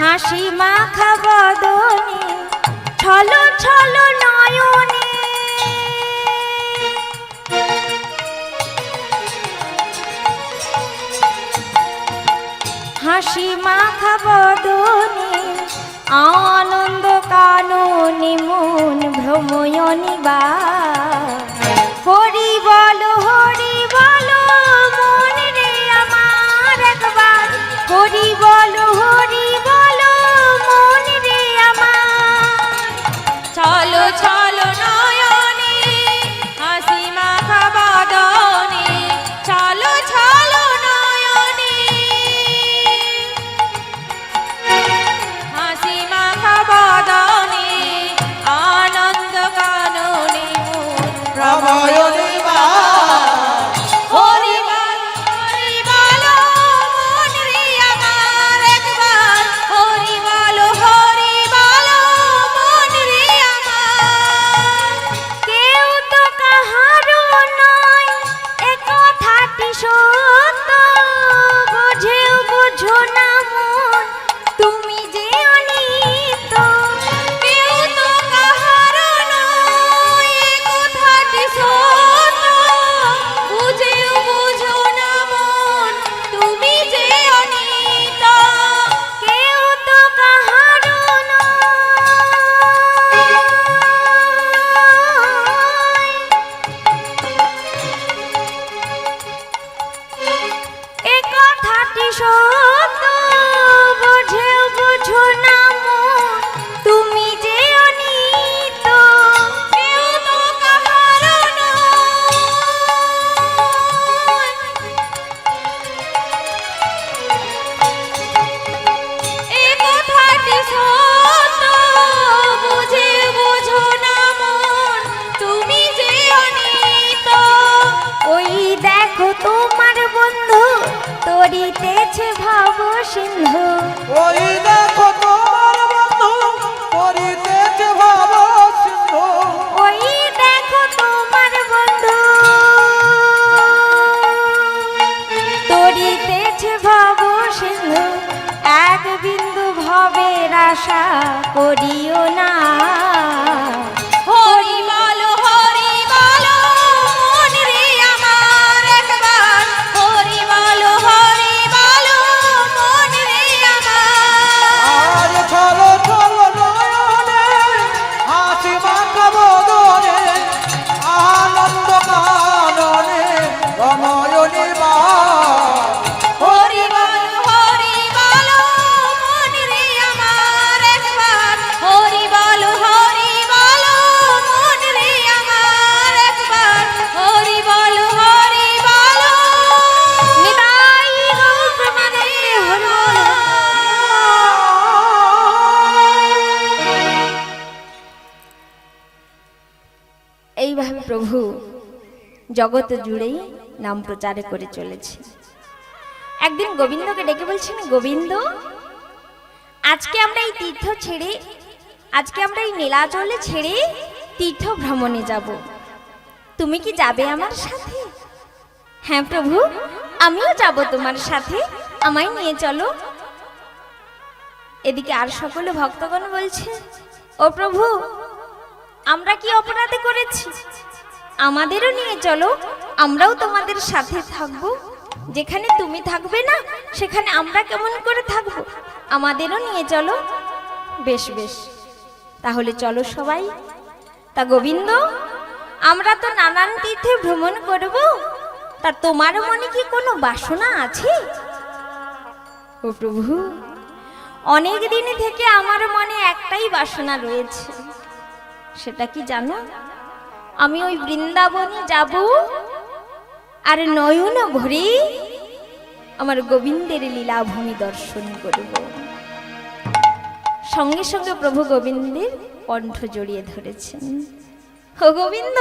হাসি মাখা বদনে, ছল ছল নয়নে। হাসি মাখা বদনে, আনন্দ কাননে মন ভ্রময়নি বা। হরি বল হরি বল মন রে আমার একবার। হরি বল সত্য জগৎ জুড়েই নাম প্রচারে করে চলেছে। একদিন গোবিন্দকে ডেকে বলছেন, গোবিন্দ, আজকে আমরা এই তীর্থ ছেড়ে, আজকে আমরা এই নীলাচলে ছেড়ে তীর্থ ভ্রমণে যাব। তুমি কি যাবে আমার সাথে? হ্যাঁ প্রভু, আমিও যাব তোমার সাথে। আমায় নিয়ে চলো। এদিকে আর সকলে ভক্তগণ বলছে, ও প্রভু, আমরা কি অপরাধে করেছি? আমাদেরও নিয়ে চলো। আমরাও তোমাদের সাথে থাকব। যেখানে তুমি থাকবে না, সেখানে আমরা কেমন করে থাকব? আমাদেরও নিয়ে চলো। বেশ বেশ। তাহলে চলো সবাই। তা গোবিন্দ, আমরা তো নানান তীর্থে ভ্রমণ করব। তা তোমার মনে কি কোনো বাসনা আছে? ও প্রভু, অনেক দিন থেকে আমার মনে একটাই বাসনা রয়েছে। সেটা কি জানো? আমি ওই বৃন্দাবনে যাব আর নয়ন ভরে আমার গোবিন্দের লীলাভূমি দর্শন করব। সঙ্গে সঙ্গে প্রভু গোবিন্দের কণ্ঠ জড়িয়ে ধরেছেন। ও গোবিন্দ,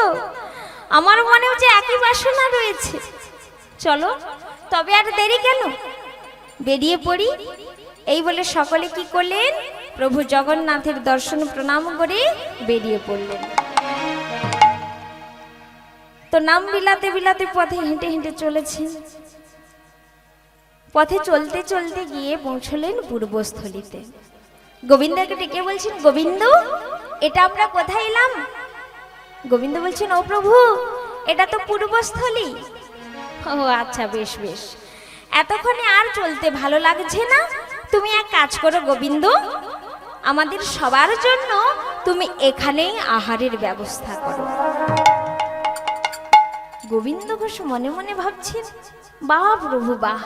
আমার মনেও যে একই বাসনা রয়েছে। চলো, তবে আর দেরি কেন? বেরিয়ে পড়ি। এই বলে সকলে কি করলেন? প্রভু জগন্নাথের দর্শন প্রণাম করে বেরিয়ে পড়লেন। তো নাম বিলাতে বিলাতে পথে হেঁটে হেঁটে চলেছে। পথে চলতে চলতে গিয়ে পৌঁছলেন পূর্বস্থলিতে। গোবিন্দকে ডেকে বলছেন, গোবিন্দ, এটা আমরা কোথায় এলাম? গোবিন্দ বলছেন, ও প্রভু, এটা তো পূর্বস্থলী। ও আচ্ছা বেশ বেশ। এতক্ষণে আর চলতে ভালো লাগছে না? তুমি এক কাজ করো গোবিন্দ, আমাদের সবার জন্য তুমি এখানেই আহারের ব্যবস্থা করো। গোবিন্দ ঘোষ মনে মনে ভাবছেন বাহ প্রভু বাহ।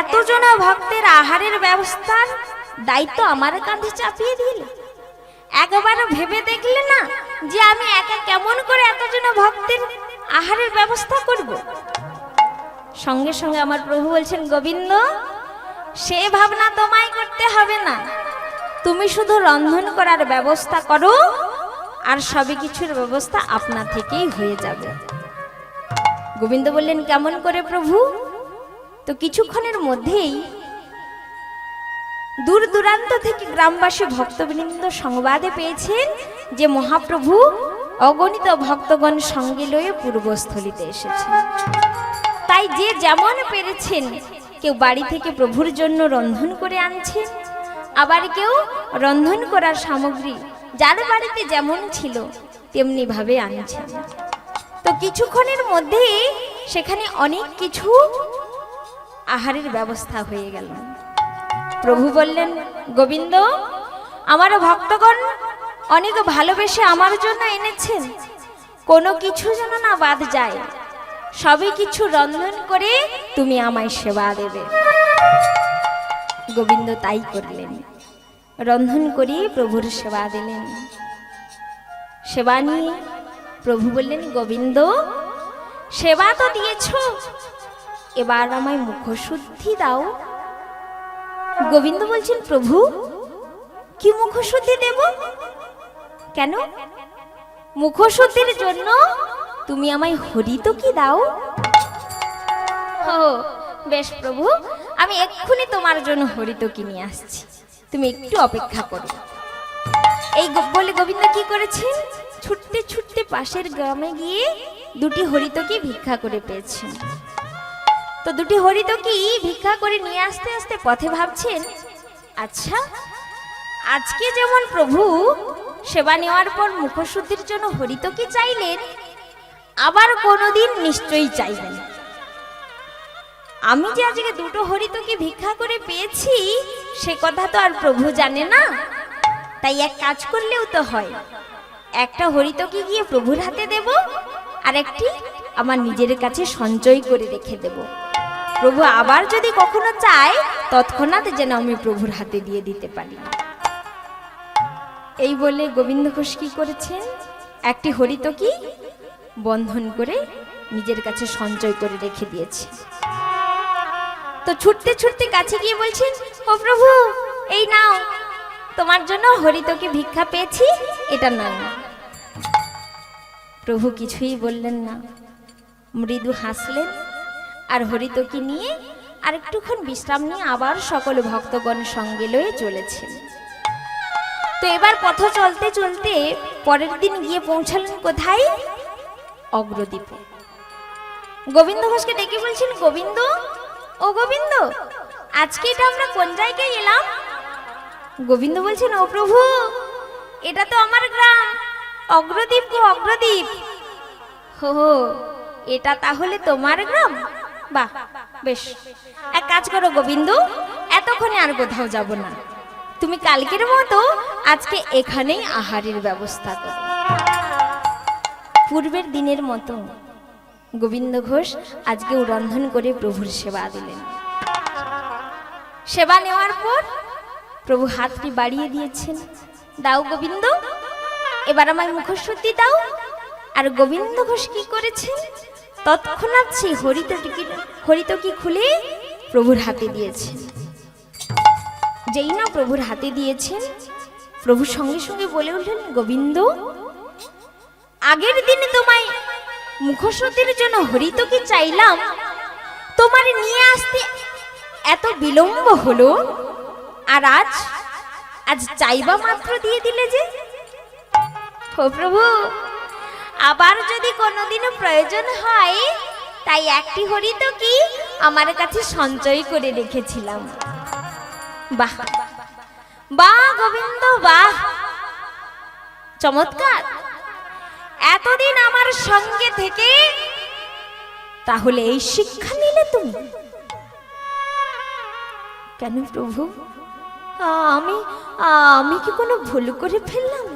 এতজনা ভক্তের আহারের ব্যবস্থার দায়িত্ব আমার কাঁধে চাপিয়ে দিলে। একবারও ভেবে দেখলে না যে আমি একা কেমন করে এতজনা ভক্তের আহারের ব্যবস্থা করব। সঙ্গে সঙ্গে আমার প্রভু বলছেন, গোবিন্দ, সে ভাবনা তোমায় করতে হবে না। তুমি শুধু রন্ধন করার ব্যবস্থা করো আর সবই কিছুর ব্যবস্থা আপনা থেকেই হয়ে যাবে। গোবিন্দ বললেন, কেমন করে প্রভু? তো কিছুক্ষণের মধ্যেই দূর দূরান্ত থেকে গ্রামবাসী ভক্তবৃন্দ সংবাদে পেয়েছেন যে মহাপ্রভু অগণিত ভক্তগণ সঙ্গে লয়ে পূর্বস্থলিতে এসেছেন। তাই যে যেমন পেরেছেন, কেউ বাড়ি থেকে প্রভুর জন্য রন্ধন করে আনছেন, আবার কেউ রন্ধন করার সামগ্রী যার বাড়িতে যেমন ছিল, তেমনি ভাবে আনছেন। তো কিছুক্ষণের মধ্যেই সেখানে অনেক কিছু আহারের ব্যবস্থা হয়ে গেল। প্রভু বললেন, গোবিন্দ, আমার ভক্তগণ অনেক ভালোবেসে আমার জন্য এনেছেন। কোনো কিছু যেন না বাদ যায়। সবই কিছু রন্ধন করে তুমি আমায় সেবা দেবে। গোবিন্দ তাই করলেন। রন্ধন করে প্রভুর সেবা দিলেন। সেবা নিয়ে প্রভু বললেন, গোবিন্দ, সেবা তো দিয়েছ, এবার আমায় মুখশুদ্ধি দাও। গোবিন্দ বলছেন, প্রভু, কি মুখশুদ্ধি দেব? কেন? মুখশুদ্ধির জন্য তুমি আমায় হরিত কি দাও বেশ প্রভু, আমি এক্ষুনি তোমার জন্য হরিত কি নিয়ে আসছি। তুমি একটু অপেক্ষা করো। এই বলে গোবিন্দ কি করেছেন ছুটতে ছুটতে পাশের গ্রামে গিয়ে দুটি হরিতকি ভিক্ষা করে পেয়েছেন তো দুটি হরিতকি ভিক্ষা করে নিয়ে আসতে আসতে পথে ভাবছেন আচ্ছা আজকে যেমন প্রভু সেবা নেওয়ার পর মুখশুদ্ধির জন্য হরিতকি চাইলেন, আবার কোনোদিন নিশ্চয়ই চাইবেন। আমি যে আজকে দুটো হরিতকি ভিক্ষা করে পেয়েছি, সে কথা তো আর প্রভু জানে না। তাই এক কাজ করলেও তো হয়। একটা হরিতকি গিয়ে প্রভুর হাতে দেব, আর একটি আমার নিজের কাছে সঞ্চয় করে রেখে দেব। প্রভু আবার যদি কখনো চায়, তৎক্ষণাৎ যেন আমি প্রভুর হাতে দিয়ে দিতে পারি। এই বলে গোবিন্দ ঘোষ কি করেছেন? একটি হরিতকি বন্ধন করে নিজের কাছে সঞ্চয় করে রেখে দিয়েছে। তো ছুটতে ছুটতে কাছে গিয়ে বলছেন, ও প্রভু, এই নাও। তোমার জন্য হরিতকে ভিক্ষা পেয়েছি, এটা নাও। প্রভু কিছুই বললেন না। মৃদু হাসলেন আর হরিতকে নিয়ে আর একটুক্ষণ বিশ্রাম নিয়ে আবার সকল ভক্তগণ সঙ্গে লয়ে চলেছেন। তো এবার পথ চলতে চলতে পরের দিন গিয়ে পৌঁছালেন কোথায়? অগ্রদ্বীপে। গোবিন্দ ঘোষকে ডেকে বলছেন, গোবিন্দ ও গোবিন্দ, আজকে এটা আমরা কোন জায়গায় এলাম? গোবিন্দ বলছেন, ও প্রভু, এটা তো আমার গ্রাম, অগ্রদ্বীপ গো, অগ্রদ্বীপ। হো এটা তাহলে তোমার গ্রাম? বাহ, বেশ, এক কাজ করো গোবিন্দ, এতক্ষণে আর কোথাও যাব না। তুমি কালকের মতো আজকে এখানেই আহারের ব্যবস্থা করো। পূর্বের দিনের মতো গোবিন্দ ঘোষ আজকে রন্ধন করে প্রভুর সেবা দিলেন। সেবা নেওয়ার পর প্রভু হাতটি বাড়িয়ে দিয়েছেন। দাও গোবিন্দ, এবার আমার মুখশুদ্ধি দাও। আর গোবিন্দ ঘোষ কি করেছেন তৎক্ষণাৎ সেই হরিত টিকিট, হরিত কি খুলে প্রভুর হাতে দিয়েছেন। যেই না প্রভুর হাতে দিয়েছেন, প্রভু সঙ্গে সঙ্গে বলে উঠলেন, গোবিন্দ, আগের দিনে তোমায় মুখশুদ্ধির জন্য হরিতকে চাইলাম। তোমার নিয়ে আসতে এত বিলম্ব হলো? আর আজ আজ চাইবা মাত্র দিয়ে দিলে যে? ও প্রভু, আবার যদি কোনোদিনও প্রয়োজন হয়, তাই একটি হরিত কি আমার কাছে সঞ্চয় করে রেখেছিলাম। বাহ বাহ, গোবিন্দ, বাহ। চমৎকার। এতদিন আমার সঙ্গে থেকে তাহলে এই শিক্ষা নিলে তুমি? কেন প্রভু? আমি আমি কি কোনো ভুল করে ফেললাম?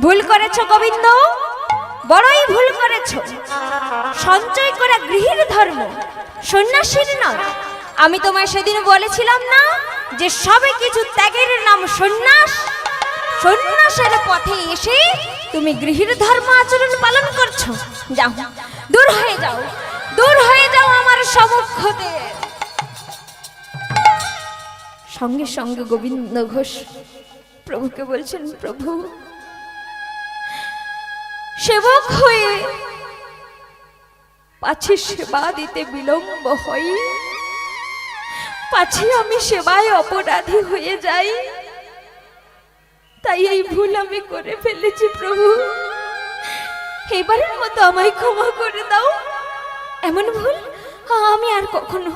ভুল করেছ গোবিন্দ? বড়ই ভুল করেছ। সঞ্চয় করা গৃহীর ধর্ম, সন্ন্যাসীর নয় আমি তোমায় সেদিন বলেছিলাম না যে সবে কিছু ত্যাগের নাম সন্ন্যাস সন্ন্যাসের পথে এসে তুমি গৃহীর ধর্ম আচরণ পালন করছ। যাও, দূর হয়ে যাও, দূর হয়ে যাও আমার সমক্ষতে সঙ্গে সঙ্গে গোবিন্দ ঘোষ প্রভুকে বলছেন, প্রভু, সেবক হয়ে পাছে সেবা দিতে বিলম্ব হয় পাছে আমি সেবায় অপরাধী হয়ে যাই। তাই এই ভুল আমি করে ফেলেছি, প্রভু। এবারের মতো আমায় ক্ষমা করে দাও। এমন ভুল আমি আর কখনো,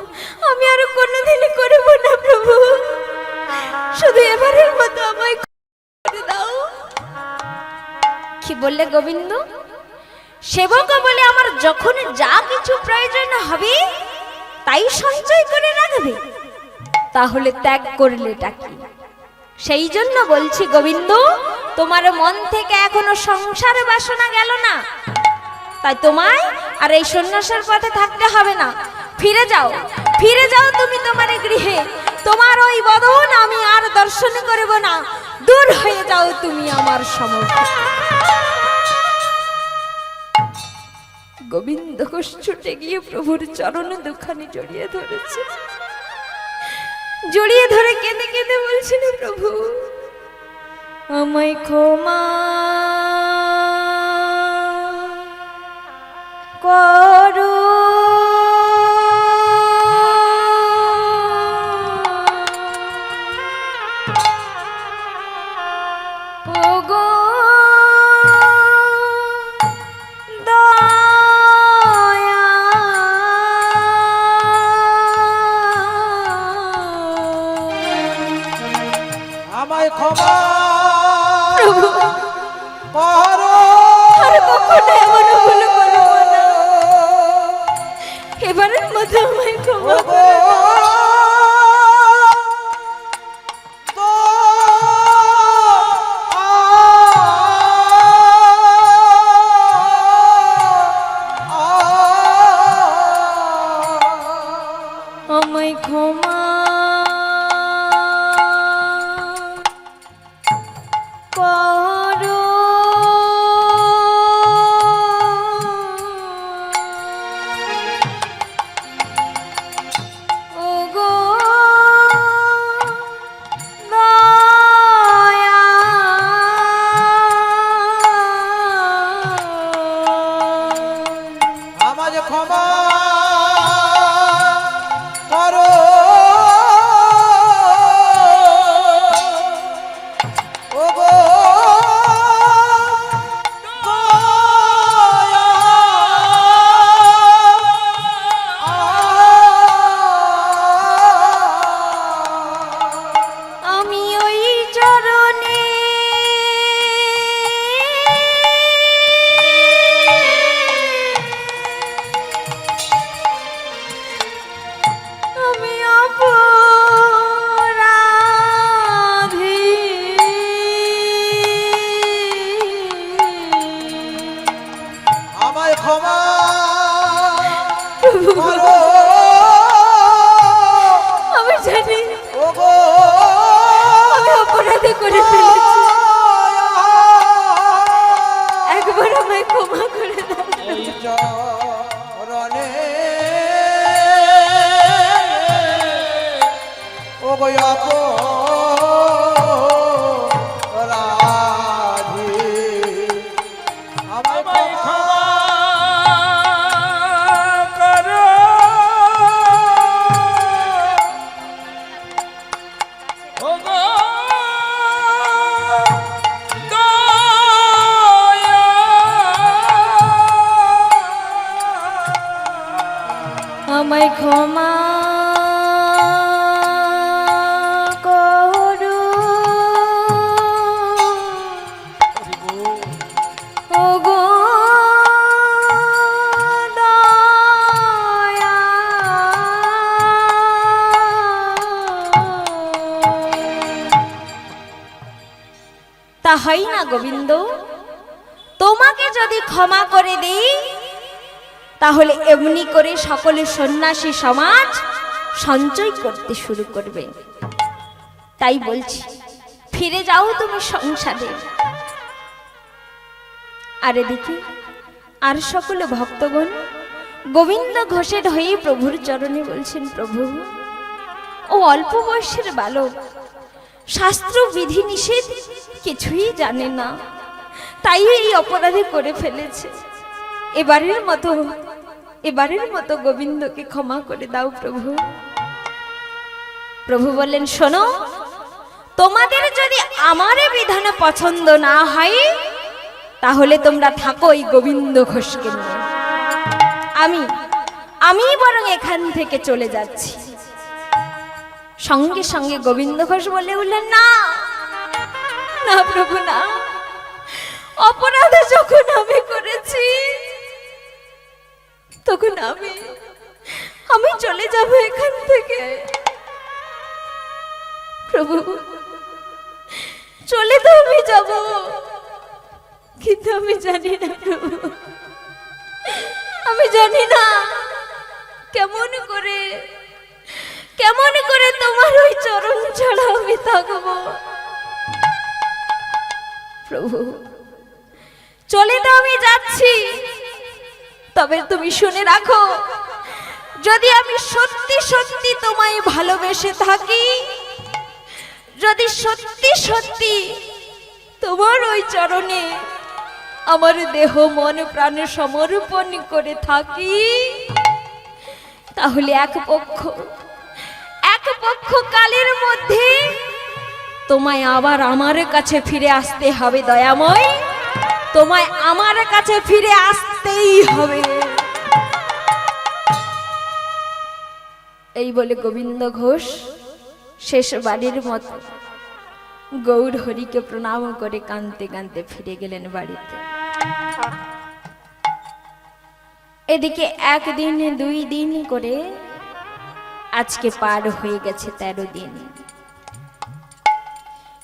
আমি আর কোনোদিনই করব না, প্রভু। শুধু এবারের মতো আমায় করে দাও। কি বললে গোবিন্দ? সেবক বলে আমার যখন যা কিছু প্রয়োজন হবে, তাই সঞ্চয় করে রাখবে। তাহলে ত্যাগ করলেটা কি? সেই জন্য বলছি, গোবিন্দ, তোমার মন থেকে এখনও সংসার বাসনা গেল না। তাই তোমায় আর এই সন্ন্যাসের পথে থাকতে হবে না। ফিরে যাও ফিরে যাও তুমি তোমার গৃহে। তোমার ওই বদন আমি আর দর্শন করব না। দূর হয়ে যাও তুমি আমার সমর্থ গোবিন্দ ঘোষ ছুটে গিয়ে প্রভুর চরণ দুখানি জড়িয়ে ধরেছে। জড়িয়ে ধরে কেঁদে কেঁদে বলছিল প্রভু আমায় ক্ষমা আমায় ক্ষমা ক্ষমা করে দেই, তাহলে এমনি করে সকলে সন্ন্যাসী সমাজ সঞ্চয় করতে শুরু করবে। তাই বলছি, ফিরে যাও তুমি সংসারে। আরে দেখি আর সকলে ভক্তগণ, গোবিন্দ ঘোষের হয়ে প্রভুর চরণে বলছেন, প্রভু, ও অল্প বয়সের বালক শাস্ত্র বিধি নিষেধ কিছুই জানে না। তাই এই অপরাধে করে ফেলেছে। এবারের মতো এবারের মতো গোবিন্দকে ক্ষমা করে দাও প্রভু। প্রভু বললেন, শোনো, তোমাদের যদি আমার বিধানে পছন্দ না হয়, তাহলে তোমরা থাকো এই গোবিন্দ ঘোষকে নিয়ে। আমি আমি বরং এখান থেকে চলে যাচ্ছি। সঙ্গে সঙ্গে গোবিন্দ ঘোষ বলে উঠলেন, না না প্রভু, না। অপরাধ যখন আমি করেছি, তখন আমি আমি চলে যাব এখান থেকে। প্রভু, চলে তো আমি যাব, কিন্তু আমি জানি না প্রভু। আমি জানি না কেমন করে কেমন করে তোমার ওই চরণ ছাড়া আমি থাকব। প্রভু চলে তো আমি যাচ্ছি। তবে তুমি শুনে রাখো, যদি আমি সত্যি সত্যি তোমায় ভালোবেসে থাকি, যদি সত্যি সত্যি তোমার ওই চরণে আমার দেহ, মন, প্রাণ সমর্পণ করে থাকি, তাহলে এক পক্ষ এক পক্ষ কালের মধ্যে তোমায় আবার আমার কাছে ফিরে আসতে হবে দয়াময়। তোমায় আমার কাছে ফিরে আসতেই হবে। এই বলে গোবিন্দ ঘোষ শেষ বাড়ির মত গৌর হরিকে প্রণাম করে কাঁদতে কাঁদতে ফিরে গেলেন বাড়িতে। এদিকে একদিন, দুই দিন করে আজকে পার হয়ে গেছে তেরো দিন।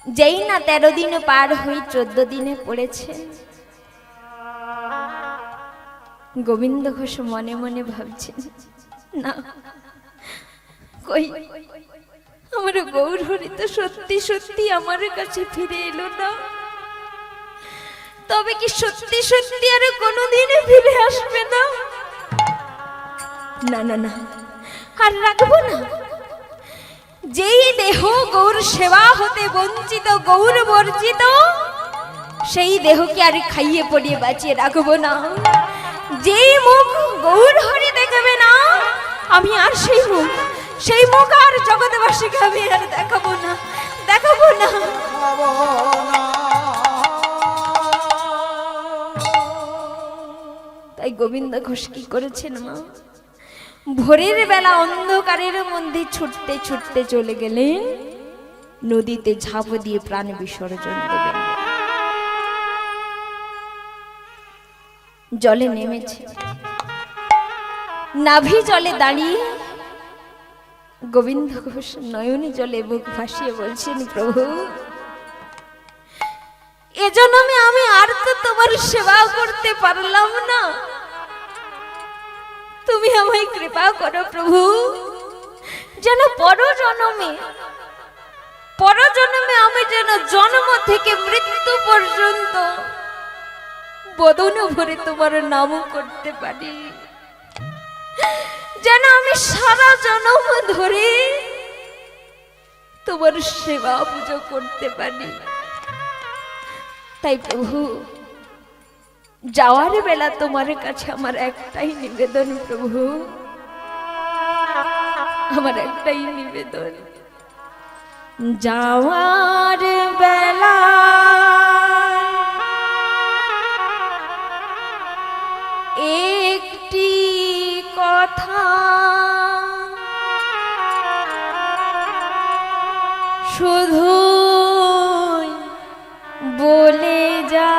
যেই না তেরো দিন পার হয়ে চোদ্দ দিনে পড়েছে গোবিন্দ ঘোষ মনে মনে ভাবছেন না, কই? আমার গৌর হরি তো সত্যি সত্যি আমার কাছে ফিরে এলো না। তবে কি সত্যি সত্যি আর কোনোদিনে ফিরে আসবে না? না না না, আর রাখব না। যেই দেহ গৌর সেবা হতে বঞ্চিত, গৌর বর্জিত, সেই দেহকে আর খাইয়ে পড়িয়ে বাঁচিয়ে রাখব না। যেই মুখ গৌর হরি দেখবে না, আমি আর সেই মুখ সেই মুখ আর জগৎবাসীকে আমি আর দেখাবো না দেখাবো না। তাই গোবিন্দ ঘোষ কি করেছেন মা? ভোরের বেলা অন্ধকারের মধ্যে ছুটতে ছুটতে চলে গেলেন, নদীতে ঝাঁপ দিয়ে প্রাণ বিসর্জন দেবেন। জলে নেমেছে। নাভি জলে দাঁড়িয়ে গোবিন্দ ঘোষ নয়নে জলে বুক ভাসিয়ে বলছেন, প্রভু এজন্যে আমি আর তো তোমার সেবা করতে পারলাম না। তুমি আমায় কৃপা করো প্রভু, যেন পর জনমে পরজন্মে পরজন্মে আমি যেন জন্ম থেকে মৃত্যু পর্যন্ত বদন ভরে তোমার নামও করতে পারি। যেন আমি সারা জন্ম ধরে তোমার সেবা পুজো করতে পারি। তাই প্রভু, যাওয়ার বেলা তোমার কাছে আমার একটাই নিবেদন প্রভু। আমার একটাই নিবেদন। যাওয়ার বেলা একটি কথা। শুধু বলে যা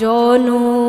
জনম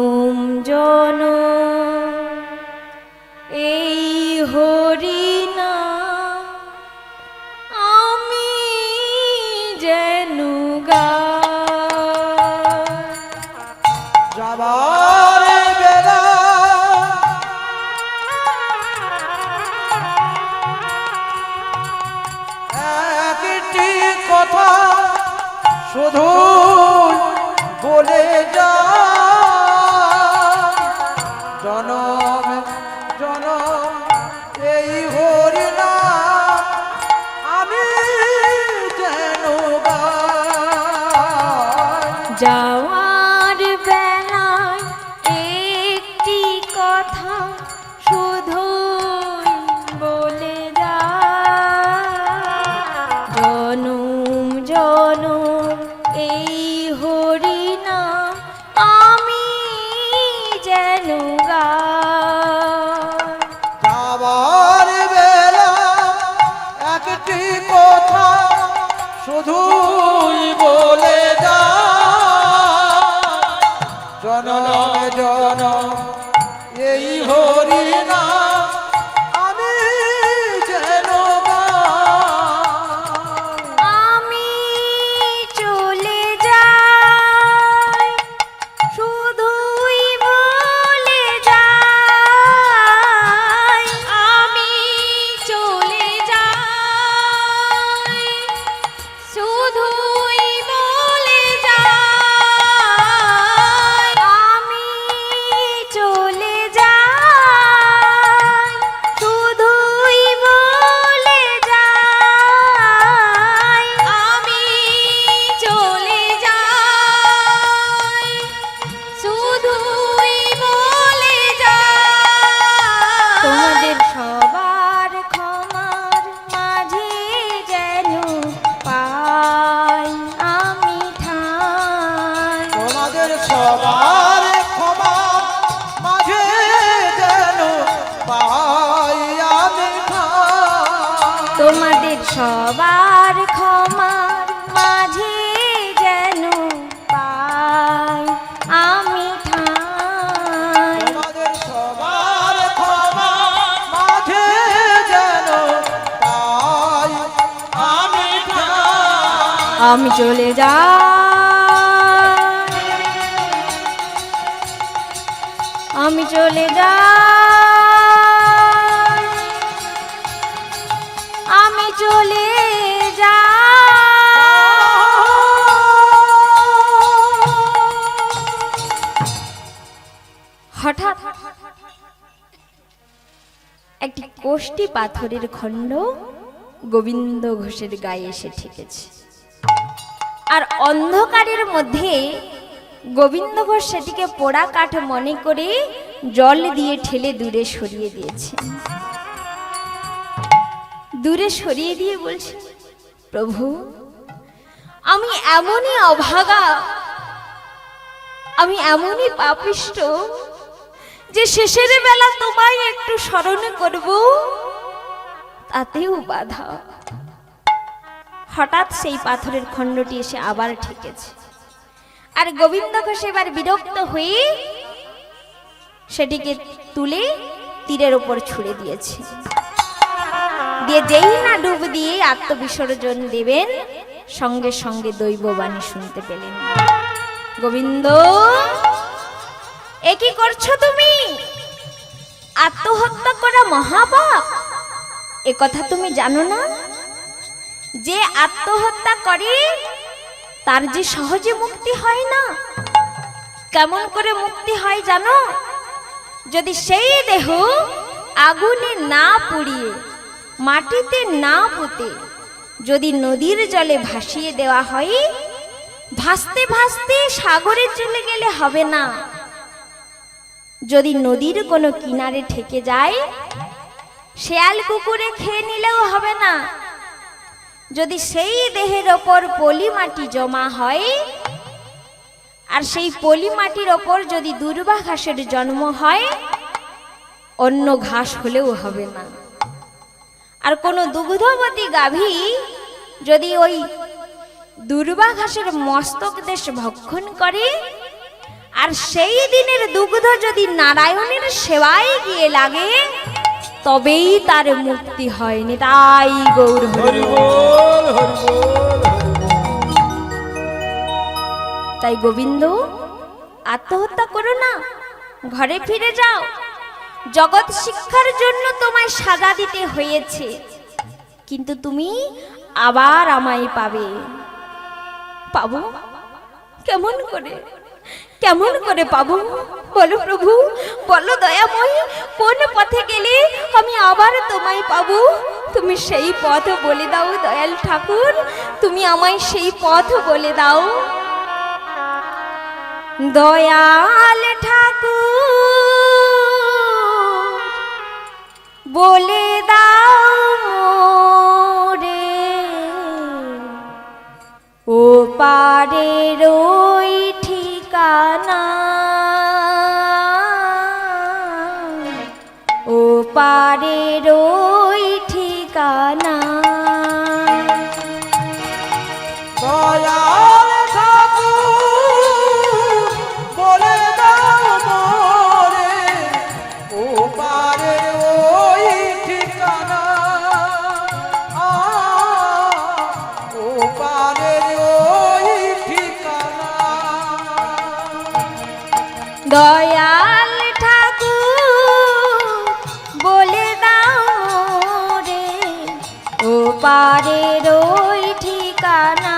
সবার ক্ষমার মাঝে যেন পাই আমি ঠাই। সবার ক্ষমা মাঝে যেন পাই আমি ঠাই। আমি চলে যাই। আমি চলে যাই। কোষ্টি পাথরের খণ্ড গোবিন্দ ঘোষের গায়ে এসে ঠেকেছে। আর অন্ধকারের মধ্যে গোবিন্দ ঘোষ সেটিকে পোড়া কাঠ মনে করে জল দিয়ে ঠেলে দূরে সরিয়ে দিয়েছে। দূরে সরিয়ে দিয়ে বলছে, প্রভু, আমি এমনই অভাগা, আমি এমনই পাপিষ্ট যে শেষের বেলা তোমায় একটু স্মরণ করব, তাতেও বাধা। হঠাৎ সেই পাথরের খণ্ডটি এসে আবার ঠেকেছে। আর গোবিন্দ ঘোষ এবার বিরক্ত হয়ে সেটিকে তুলে তীরের ওপর ছুড়ে দিয়েছে। দিয়ে যেই না ডুব দিয়ে আত্মবিসর্জন দেবেন, সঙ্গে সঙ্গে দৈববাণী শুনতে পেলেন। গোবিন্দ এ কি করছ তুমি? আত্মহত্যা করা মহাপাপ? এ কথা তুমি জানো না? যে আত্মহত্যা করে, তার যে সহজে মুক্তি হয় না। কেমন করে মুক্তি হয় জানো? যদি সেই দেহ আগুনে না পুড়িয়ে, মাটিতে না পুঁতে, যদি নদীর জলে ভাসিয়ে দেওয়া হয়, ভাসতে ভাসতে সাগরে চলে গেলে হবে না। যদি নদীর কোনো কিনারে ঠেকে যায়, শেয়াল কুকুরে খেয়ে নিলেও হবে না। যদি সেই দেহের ওপর পলি মাটি জমা হয়, আর সেই পলি মাটির ওপর যদি দুর্বা ঘাসের জন্ম হয়, অন্য ঘাস হলেও হবে না। আর কোনো দুগ্ধবতী গাভী যদি ওই দুর্বা ঘাসের মস্তক দেশ ভক্ষণ করে আর সেই দিনের দুগ্ধ যদি নারায়ণের সেবায় গিয়ে লাগে, তবেই তার মুক্তি হয়নি। তাই গৌর তাই গোবিন্দ, আত্মহত্যা করো না, ঘরে ফিরে যাও। জগৎ শিক্ষার জন্য তোমায় সাজা দিতে হয়েছে, কিন্তু তুমি আবার আমায় পাবে। পাবো? কেমন করে? কেমন করে পাবো? বলো প্রভু, বলো দয়াময়, কোন পথে গেলে আমি আবার তোমায় পাবো? তুমি সেই পথ বলে দাও দয়াল ঠাকুর, তুমি আমায় সেই পথ বলে দাও। দয়াল পারের ওই ঠিকানা